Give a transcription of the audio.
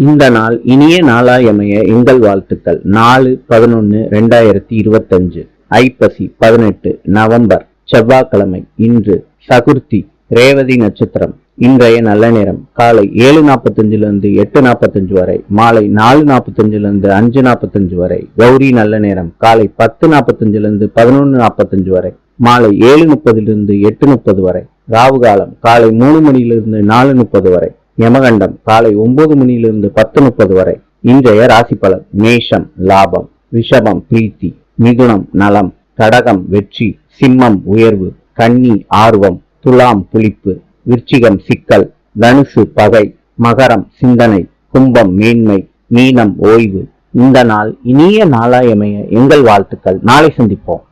இந்த நாள் இனிய நாளாயமைய எங்கள் வாழ்த்துக்கள். நாலு பதினொன்று ரெண்டாயிரத்தி இருபத்தஞ்சு. ஐப்பசி பதினெட்டு நவம்பர் செவ்வாய்க்கிழமை. இன்று சதுர்த்தி ரேவதி நட்சத்திரம். இன்றைய நல்ல நேரம் காலை ஏழு நாற்பத்தஞ்சிலிருந்து எட்டு நாற்பத்தஞ்சு வரை மாலை நாலு நாற்பத்தஞ்சிலிருந்து அஞ்சு நாற்பத்தஞ்சு வரை கௌரி நல்ல நேரம் காலை பத்து நாற்பத்தஞ்சிலிருந்து பதினொன்று நாற்பத்தஞ்சு வரை மாலை ஏழு முப்பதிலிருந்து எட்டு முப்பது வரை ராவு காலம் காலை மூணு மணியிலிருந்து நாலு முப்பது வரை யமகண்டம் காலை ஒன்பது மணியிலிருந்து பத்து முப்பது வரை. இன்றைய ராசி பலன் மேஷம் லாபம் ரிஷபம் பிரீத்தி மிதுனம் நலம் கடகம் வெற்றி சிம்மம் உயர்வு கன்னி ஆர்வம் துலாம் புளிப்பு விருச்சிகம் சிக்கல் தனுசு பகை மகரம் சிந்தனை கும்பம் மேன்மை மீனம் ஓய்வு. இந்த நாள் இனிய நாளாயமைய எங்கள் வாழ்த்துக்கள். நாளை சந்திப்போம்.